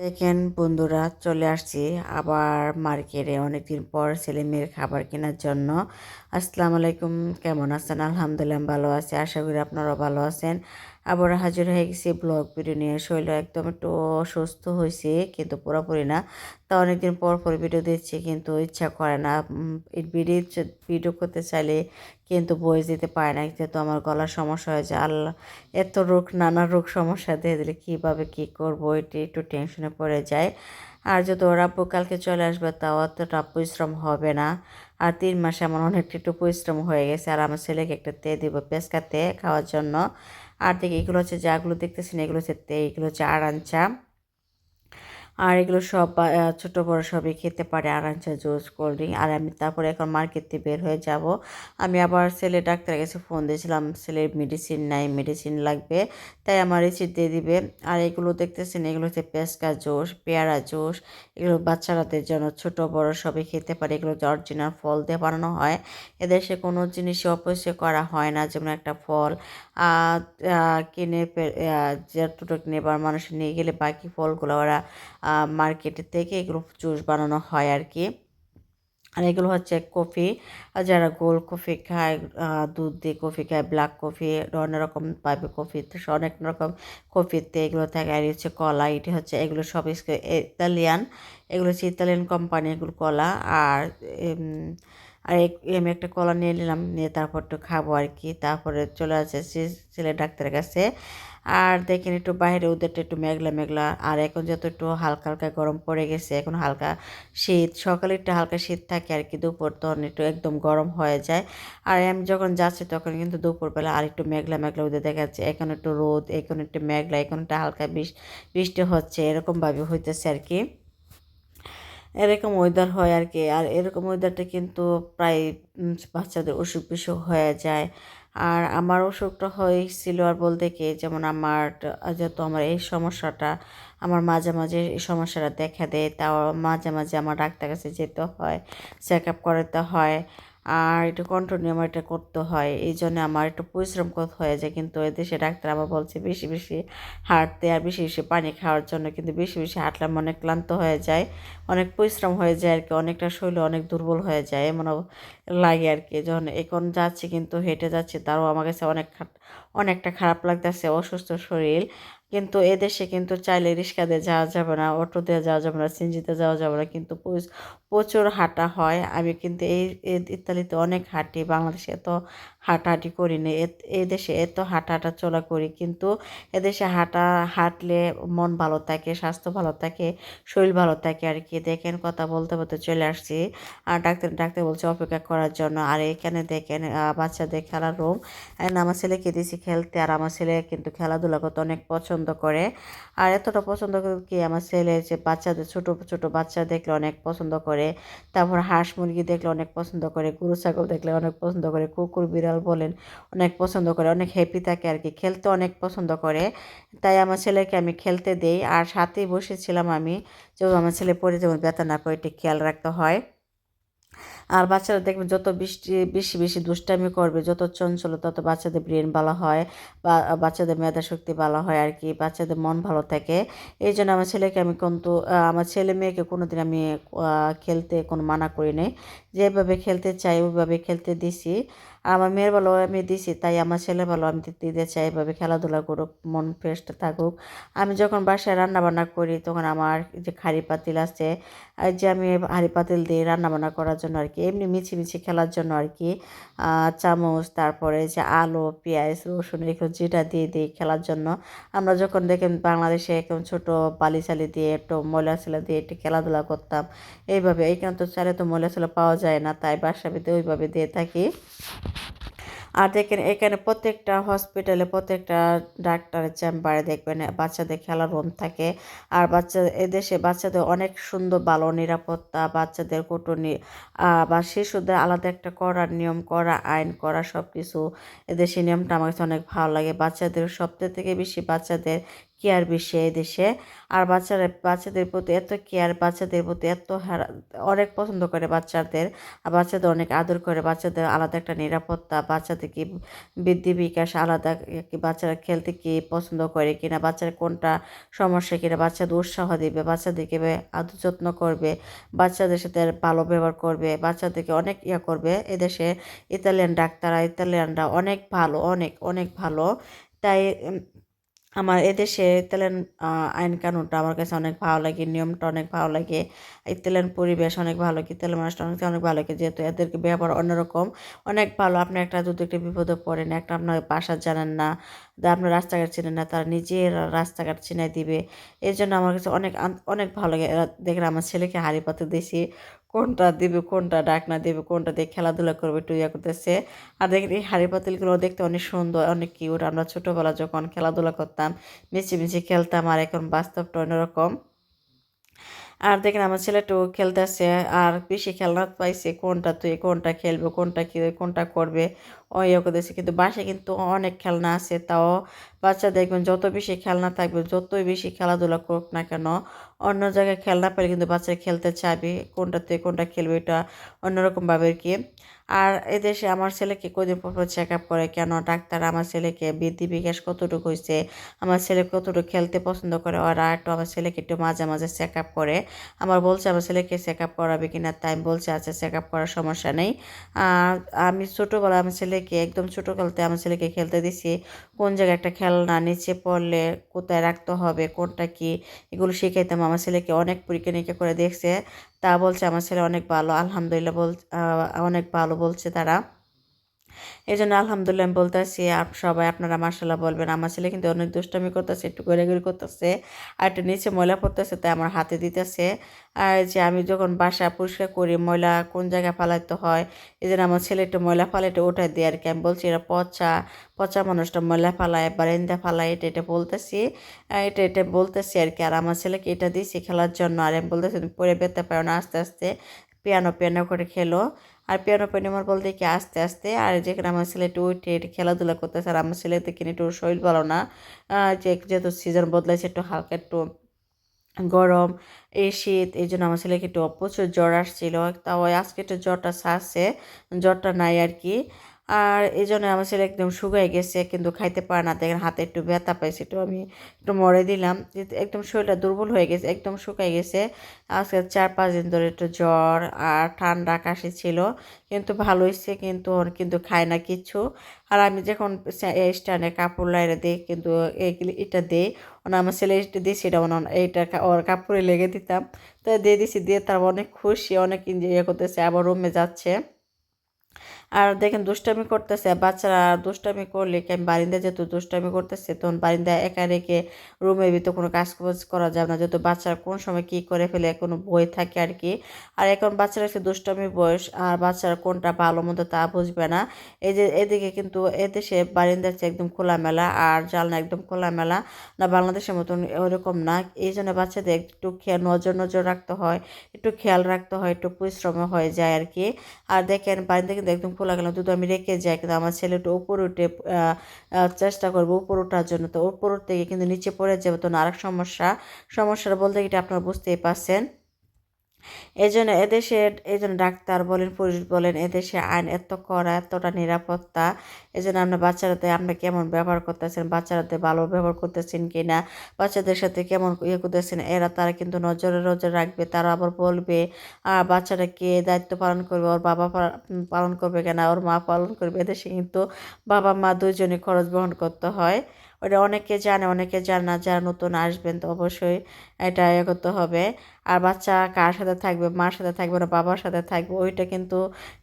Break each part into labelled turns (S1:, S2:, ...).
S1: দেখেন বন্ধুরা, চলে আসছি আবার মার্কেটে অনেকদিন পর ছেলে মেয়ের খাবার কেনার জন্য। আসসালামু আলাইকুম, কেমন আছেন? আলহামদুলিল্লাহ, ভালো আছি। আশা করি আপনারাও ভালো আছেন। আবার হাজির হয়ে গেছি, ব্লগ ভিডিও নিয়ে। শরীর একদম একটু অসুস্থ হয়েছে, কিন্তু পুরোপুরি না। তা অনেকদিন পর পর ভিডিও দিচ্ছে, কিন্তু ইচ্ছা করে না। ভিডিও ভিডিও করতে চাইলে কিন্তু বই দিতে পারে না, যেহেতু আমার গলার সমস্যা হয়ে যায় আল্লাহ এত রোগ, নানা রোগ সমস্যা দিয়ে দিলে কীভাবে কী করব, এটি একটু টেনশনে পড়ে যায়। আর যদি ওর কালকে চলে আসবে, তাও অতটা পরিশ্রম হবে না। আর তিন মাসে আমার অনেকটা একটু পরিশ্রম হয়ে গেছে, আর আমার ছেলেকে একটা তে দিব পেস্কাতে খাওয়ার জন্য। আর দেখি এগুলো হচ্ছে যাগুলো দেখতেছেন, এগুলো হচ্ছে তে, এগুলো হচ্ছে আরাঞ্চা। আর এগুলো সব বা- ছোট বড় সবই খেতে পারে আরাঞ্চা জুস কোল্ড ড্রিঙ্ক। আর আমি তারপরে এখন মার্কেট বের হয়ে যাব। আমি আবার ছেলে ডাক্তারের কাছে ফোন দিয়েছিলাম ছেলের মেডিসিন নাই মেডিসিন লাগবে। তাই আমার রিসিট দিয়ে দিবে। আর এগুলো দেখতেছেন এগুলো হচ্ছে পেস্কা জুস পেয়ারা জুস। এগুলো বাচ্চারাদের জন্য ছোট বড় সবই খেতে পারে। এগুলো অরিজিনাল ফল দিয়ে বানানো হয় এদেশে কোনো জিনিসই অপরিষ্কার করা হয় না যেমন একটা ফল। কিনে পে- আহ, যতটুকু নেবার মানুষ নিয়ে গেলে বাকি ফলগুলো ওরা মার্কেটের থেকে এগুলো জুস বানানো হয় আর কি আর এগুলো হচ্ছে কফি যারা গোল কফি খায় দুধ দিয়ে কফি খায় ব্ল্যাক কফি অনেক রকম পাবে কফি অনেক রকম কফিতে এগুলো থাকে। আর হচ্ছে কলা, এটি হচ্ছে এগুলো সব ইতালিয়ান এগুলো হচ্ছে ইতালিয়ান কোম্পানি এগুলো কলা। আর আর আমি একটা কলা নিয়ে নিলাম, নিয়ে তারপর একটু খাব আর কি। তারপরে চলে আসছে সে- ছেলে ডাক্তারের কাছে। আর দেখেন একটু বাইরে ওদেরটা একটু মেঘলা মেঘলা। আর এখন যত একটু হালকা হালকা গরম পড়ে গেছে, এখন হালকা শীত। সকালে একটু হালকা শীত থাকে আর কি, দুপুর তখন একটু একদম গরম হয়ে যায়। আর আমি যখন যাচ্ছি তখন কিন্তু দুপুরবেলা আর একটু মেঘলা মেঘলা ওদের দেখা যাচ্ছে। এখন একটু রোদ, এখন একটু মেঘলা, এখন একটু হালকা বৃষ্টি হচ্ছে, এরকমভাবে হইতেছে আর কি। এরকম ওয়েদার হয় আর কি আর এরকম ওয়েদারটা কিন্তু প্রায় বাচ্চাদের অসুখ বিসুখ হয়ে যায়। আর আমার অসুখটা হয়েছিল আর বলতে কি, যেমন আমার যেহেতু আমার এই সমস্যাটা, আমার মাঝে মাঝে এই সমস্যাটা দেখা দেয়, তাও মাঝে মাঝে আমার ডাক্তার কাছে যেতে হয় চেক আপ করাতে হয়। আর একটু কন্টিনিউ আমার এটা করতে হয়। এই জন্য আমার একটু পরিশ্রম করতে হয়ে যায়। কিন্তু এদেশে ডাক্তার আবার বলছে বেশি বেশি হাঁটতে আর বেশি বেশি পানি খাওয়ার জন্য কিন্তু বেশি বেশি হাঁটলে অনেক ক্লান্ত হয়ে যায়। অনেক পরিশ্রম হয়ে যায় আর কি অনেকটা শরীর অনেক দুর্বল হয়ে যায় এমন লাগে আর কি যখন এখন যাচ্ছি কিন্তু হেঁটে যাচ্ছি তারও আমার কাছে অনেক অনেকটা খারাপ লাগতেছে অসুস্থ শরীর। কিন্তু এদেশে কিন্তু চাইলে রিক্সা দিয়ে যাওয়া যাবে না, অটো দিয়ে যাওয়া যাবে না সিনজিতে যাওয়া যাবে না। কিন্তু প্রচুর হাঁটা হয়। আমি কিন্তু এই ইতালিতে অনেক হাঁটি, বাংলাদেশে এত হাঁটাহাঁটি করি না এই দেশে এত হাঁটা হাঁটা চলা করি, কিন্তু এদেশে হাঁটা, হাঁটলে মন ভালো থাকে, স্বাস্থ্য ভালো থাকে, শরীর ভালো থাকে আর কি। দেখেন কথা বলতে বলতে চলে আসছি। আর ডাক্তার ডাক্তার বলছে অপেক্ষা করার জন্য। আর এখানে দেখেন বাচ্চাদের খেলার রুম আমার ছেলেকে দিয়েছি খেলতে। আর আমার ছেলে কিন্তু খেলাধুলা করতে অনেক পছন্দ করে। আর এতটা পছন্দ করে কি? আমার ছেলে যে বাচ্চাদের, ছোটো ছোটো বাচ্চা দেখলে অনেক পছন্দ করে। তারপর হাঁস মুরগি দেখলে অনেক পছন্দ করে, গরু, ছাগল দেখলে অনেক পছন্দ করে, কুকুর, বিড়াল বলেন অনেক পছন্দ করে, অনেক হ্যাপি থাকে আর কি খেলতে অনেক পছন্দ করে। তাই আমার ছেলেকে আমি খেলতে দেই, আর সাথেই বসেছিলাম আমি যেমন আমার ছেলে পড়ে যেমন ব্যথা না করে একটু খেয়াল রাখতে হয়। আর বাচ্চারা দেখবে যত বৃষ্টি, বেশি বেশি দুষ্টামি করবে, যত চঞ্চল তত বাচ্চাদের ব্রেন ভালো হয়, বা বাচ্চাদের মেধা শক্তি ভালো হয় আর কি, বাচ্চাদের মন ভালো থাকে। এই জন্য আমার ছেলেকে আমি কিন্তু আমার ছেলে মেয়েকে কোনো দিন আমি খেলতে কোনো মানা করি নাই যেভাবে খেলতে চাই, ওইভাবে খেলতে দিছি। আমার মেয়ের ভালো আমি দিছি, তাই আমার ছেলে ভালো আমি দিতে চাই, এভাবে খেলাধুলা করুক, মন ফ্রেশ থাকুক। আমি যখন বাসায় রান্নাবান্না করি, তখন আমার যে খাড়ি পাতিল আছে যে আমি হাঁড়ি পাতিল দিই রান্নাবান্না করার জন্য আর কি, এমনি মিছি মিছি খেলার জন্য আর কি চামচ, তারপরে যে আলু, পেঁয়াজ, রসুন এগুলো যেটা দিয়ে দিই খেলার জন্য। আমরা যখন দেখেন বাংলাদেশে এরকম ছোটো বালি চালি দিয়ে একটু ময়লা ছেলে দিয়ে একটু খেলাধুলা করতাম, এইভাবে, এইখানে তো চালে তো ময়লা ছেলে পাওয়া যায় না, তাই বাসা ভিতরে ওইভাবে দিয়ে থাকি। আর দেখেন এখানে প্রত্যেকটা হসপিটালে প্রত্যেকটা ডাক্তারের চেম্বারে দেখবেন, বাচ্চাদের খেলার রুম থাকে। আর বাচ্চা, এদেশে বাচ্চাদের অনেক সুন্দর ভালো নিরাপত্তা, বাচ্চাদের কুটুনি বা শিশুদের আলাদা একটা করার নিয়ম, করা আইন, করা সব কিছু এদেশে নিয়মটা আমার কাছে অনেক ভালো লাগে। বাচ্চাদের সবথেকে থেকে বেশি বাচ্চাদের কেয়ার বেশি এই দেশে। আর বাচ্চারা, বাচ্চাদের প্রতি এত কেয়ার, বাচ্চাদের প্রতি এত অনেক পছন্দ করে বাচ্চাদের। আর বাচ্চাদের অনেক আদর করে, বাচ্চাদের আলাদা একটা নিরাপত্তা, বাচ্চাদের কি বৃদ্ধি বিকাশ আলাদা, কি বাচ্চারা খেলতে কি পছন্দ করে কিনা, বাচ্চারা কোনটা সমস্যা কিনা, বাচ্চাদের উৎসাহ দিবে বাচ্চাদেরকে আদর যত্ন করবে, বাচ্চাদের সাথে ভালো ব্যবহার করবে, বাচ্চাদেরকে অনেক ইয়া করবে। এদেশে ইতালিয়ান ডাক্তাররা, ইতালিয়ানরা অনেক ভালো, অনেক অনেক ভালো। তাই আমার এদেশে ইতালিয়ান আইন কানুনটা আমার কাছে অনেক ভালো লাগে, নিয়মটা অনেক ভালো লাগে, ইতালিয়ান পরিবেশ অনেক ভালো লাগে ইতালিয়ান মানুষটা অনেক অনেক ভালো লাগে, যেহেতু এদেরকে ব্যবহার অন্যরকম, অনেক ভালো। আপনি একটা যদি একটা বিপদে পড়েন, একটা আপনার বাসা জানেন না আপনার রাস্তাঘাট চেনে না, তারা নিজের রাস্তাঘাট চিনে দিবে। এর জন্য আমার কাছে অনেক অনেক ভালো লাগে। দেখেন আমার ছেলেকে হাড়ি পাতে দিয়েছি কোনটা দিবে, কোনটা ডাক না দেবে, কোনটা দিয়ে খেলাধুলা করবে, একটু ইয়া করতেছে। আর দেখেন এই হাড়ি পাতিলগুলো দেখতে অনেক সুন্দর, অনেক কিউট আমরা ছোটোবেলা যখন খেলাধুলা করতাম মিছে মিছে খেলতাম, আর এখন বাস্তবটা অন্যরকম। আর দেখেন আমার ছেলেটাও খেলতেছে, আর বেশি খেলনা পাইছে, কোনটা তুই, কোনটা খেলবে, কোনটা কি, কোনটা করবে, ওই করতেছে কিন্তু বাসায় কিন্তু অনেক খেলনা আছে, তাও বাচ্চা দেখবেন যত বেশি খেলনা থাকবে, যতই বেশি খেলাধুলা করুক না কেন, অন্য জায়গায় খেলনা পেলে কিন্তু বাচ্চা খেলতে চাবে কোনটা তুই, কোনটা খেলবে, এটা অন্যরকমভাবে কি। আর এদেশে আমার ছেলেকে কদিন পর পর চেক আপ করে? কেন ডাক্তার আমার ছেলেকে বৃদ্ধি বিকাশ কতটুকু হয়েছে আমার ছেলে কতটুকু খেলতে পছন্দ করে? ওরা একটু আমার ছেলেকে একটু মাঝে মাঝে চেক আপ করে। আমার বলছে আমার ছেলেকে চেক আপ করাবে কিনা? তাই বলছে আচ্ছা চেক আপ করার সমস্যা নেই। আমি ছোটোবেলা আমার ছেলেকে, একদম ছোটোকালতে আমার ছেলেকে খেলতে দিছি। কোন জায়গায় একটা খেলনা নিচে পড়লে কোথায় রাখতে হবে? কোনটা কি? এগুলো শিখাইতাম। আমার ছেলেকে অনেক পরীক্ষা নিরীক্ষা করে দেখছে। তা বলছে আমার ছেলে অনেক ভালো আলহামদুলিল্লাহ বল অনেক ভালো বলছে তারা। এই জন্য আলহামদুলিল্লাহ আমি বলতেছি সবাই আপনারা মার্শাল্লাহ বলবেন। আমার ছেলে কিন্তু অনেক দুষ্টামি করতেছে, একটু গড়াগড়ি করতেছে, আর একটু নিচে ময়লা পড়তেছে, তাই আমার হাতে দিতেছে। আর যে আমি যখন বাসা পরিষ্কার করি, ময়লা কোন জায়গায় ফালাইতে হয়, এই জন্য আমার ছেলে একটু ময়লা ফালাই একটু ওঠাই দিয়ে আর কি আমি বলছি এটা পচা পচা মানুষটা ময়লা ফালায় বারান্দা ফালায়, এটা এটা বলতেছি এটা এটা বলতেছি আর কি আর আমার ছেলেকে এটা দিয়েছি খেলার জন্য, আর আমি বলতেছি পরে বেরতে পারো না, আস্তে আস্তে, পিয়ানো পিয়ানো করে খেলো। আর পিয়ানো পেনিমার বলতে কি আস্তে আস্তে, আর যেখানে আমার ছেলে একটু উঠে খেলাধুলা করতেছে, আর আমার ছেলে কিনে একটু শরীর ভালো না। যে যেহেতু সিজন বদলাইছে, একটু হালকা একটু গরম এই শীত, এই জন্য আমার ছেলেকে একটু প্রচুর জ্বর আসছিল। তাও আজকে একটু জ্বরটা সারছে জ্বরটা নাই আর কি। আর এই জন্য আমার ছেলে একদম শুকায় গেছে, কিন্তু খাইতে পারে না। দেখেন হাতে একটু ব্যথা পাইছে, একটু আমি একটু মরে দিলাম। একদম শরীরটা দুর্বল হয়ে গেছে, একদম শুকায় গেছে। আজকে চার পাঁচ দিন ধরে একটু জ্বর আর ঠান্ডা কাশি ছিল, কিন্তু ভালো হয়েছে কিন্তু ওর কিন্তু খায় না কিচ্ছু। আর আমি যখন স্ট্যান্ডে কাপড় লাইনে দিই, কিন্তু এটা দিই ওনা আমার ছেলে এটা দিই সেটা এইটা ওর কাপড়ে লেগে দিতাম। তো দিয়ে দিছি, দিয়ে তার অনেক খুশি, অনেক ইয়ে করতেছে, আবার রুমে যাচ্ছে। আর দেখেন দুষ্টামি করতেছে, বাচ্চারা দুষ্টামি করলে কি আমি বারিন্দা যেহেতু দুষ্টামি করতেছে, তখন বারিন্দা একা রেখে রুমের ভিতর কোনো কাজ করা যাবে না। যেহেতু বাচ্চারা কোন সময় কি করে ফেলে কোনো বই থাকে আর কি। আর এখন বাচ্চারা একটু দুষ্টামি বয়স, আর বাচ্চারা কোনটা ভালো মন্দ তা বুঝবে না। এই যে এদিকে কিন্তু এদেশে বারিন্দা হচ্ছে একদম খোলামেলা, আর জালনা একদম খোলামেলা না, বাংলাদেশের মতন ওরকম না। এই জন্য বাচ্চাদের একটু খেয়াল, নজর নজর রাখতে হয়, একটু খেয়াল রাখতে হয়, একটু পরিশ্রম হয়ে যায় আর কি। আর দেখেন বাড়িতে কিন্তু একদম খোলা গেলাম দুধ আমি রেখে যাই, কিন্তু আমার ছেলেটা উপরে উঠে চেষ্টা করব উপর ওঠার জন্য। তো উঠতে গিয়ে কিন্তু নিচে পড়ে যাবে। তো আরেক সমস্যা, সমস্যাটা বলতে গিয়ে আপনারা বুঝতেই পারছেন। এই জন্য এদেশের এই জন্য ডাক্তার বলেন পুলিশ বলেন, এদেশে আইন এত করা এতটা নিরাপত্তা। এই জন্য আপনার বাচ্চারাতে আপনার কেমন ব্যবহার করতেছেন বাচ্চারাতে ভালো ব্যবহার করতেছেন কি না বাচ্চাদের সাথে কেমন ইয়ে করতেছেন, এরা তারা কিন্তু নজরে নজর রাখবে, তারা আবার বলবে আর বাচ্চাটা কে দায়িত্ব পালন করবে, ওর বাবা পালন করবে কেনা, ওর মা পালন করবে? এদেশে কিন্তু বাবা মা দুজনে খরচ বহন করতে হয়। ওটা অনেকে জানে অনেকে জানে না, যারা নতুন আসবেন তো অবশ্যই এটা ইয়ে করতে হবে। আর বাচ্চা কার সাথে থাকবে, মার সাথে থাকবে না, বাবার সাথে থাকবে, ওইটা কিন্তু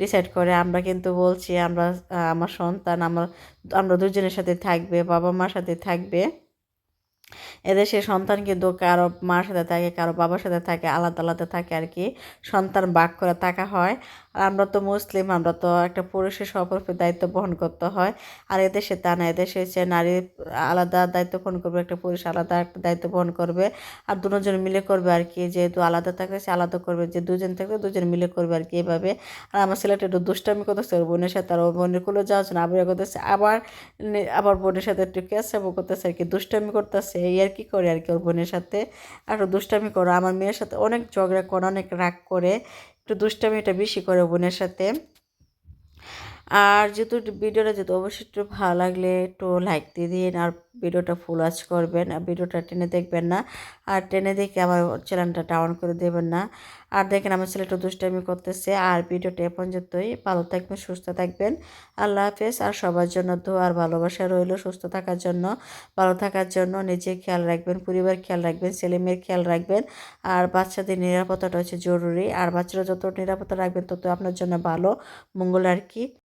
S1: ডিসাইড করে। আমরা কিন্তু বলছি, আমরা আমার সন্তান, আমার, আমরা দুজনের সাথে থাকবে, বাবা মার সাথে থাকবে। এদের সে সন্তান কিন্তু কারও মার সাথে থাকে, কারও বাবার সাথে থাকে, আলাদা আলাদা থাকে আর কি। সন্তান বাক করে থাকা হয়। আর আমরা তো মুসলিম, আমরা তো একটা পুরুষের সপরফে দায়িত্ব বহন করতে হয়। আর এদেশে তা না, এদেশে হচ্ছে নারী আলাদা দায়িত্ব বহন করবে, একটা পুরুষ আলাদা একটা দায়িত্ব বহন করবে। আর দুজন মিলে করবে আর কি, যেহেতু আলাদা থাকলে সে আলাদা করবে, যে দুজন থাকলে দুজন মিলে করবে আর কি এভাবে। আর আমার ছেলেটা একটু দুষ্টামি করতেছে, ওর বোনের সাথে আর ওর বোনের কুলো যাওয়ার জন্য আবার ইয়ে করতেছে, আবার আবার বোনের সাথে একটু ক্যাসাবো করতেছে আর কি, দুষ্টামি করতেছে, এই আর কি করে আর কি ওর বোনের সাথে। আর দুষ্টামি করো, আমার মেয়ের সাথে অনেক ঝগড়া করে, অনেক রাগ করে। একটু দুষ্টামিটা বেশি করে বোনের সাথে। আর যেহেতু ভিডিওটা যেহেতু অবশ্যই একটু ভালো লাগলে একটু লাইক দিয়ে দিন আর ভিডিওটা ফুল আজ করবেন। আর ভিডিওটা টেনে দেখবেন না। আর টেনে দেখে আমার চ্যানেলটা ডাউন করে দেবেন না। আর দেখেন আমার ছেলে একটু দুষ্টামি করতেছে। আর ভিডিওটা এ পর্যন্তই। ভালো থাকবেন, সুস্থ থাকবেন। আল্লাহ হাফেজ। আর সবার জন্য দোয়া আর ভালোবাসা রইল সুস্থ থাকার জন্য। ভালো থাকার জন্য নিজের খেয়াল রাখবেন পরিবার খেয়াল রাখবেন ছেলে মেয়ের খেয়াল রাখবেন। আর বাচ্চাদের নিরাপত্তাটা হচ্ছে জরুরি। আর বাচ্চারা যত নিরাপত্তা রাখবেন, তত আপনার জন্য ভালো। মঙ্গল আর কি।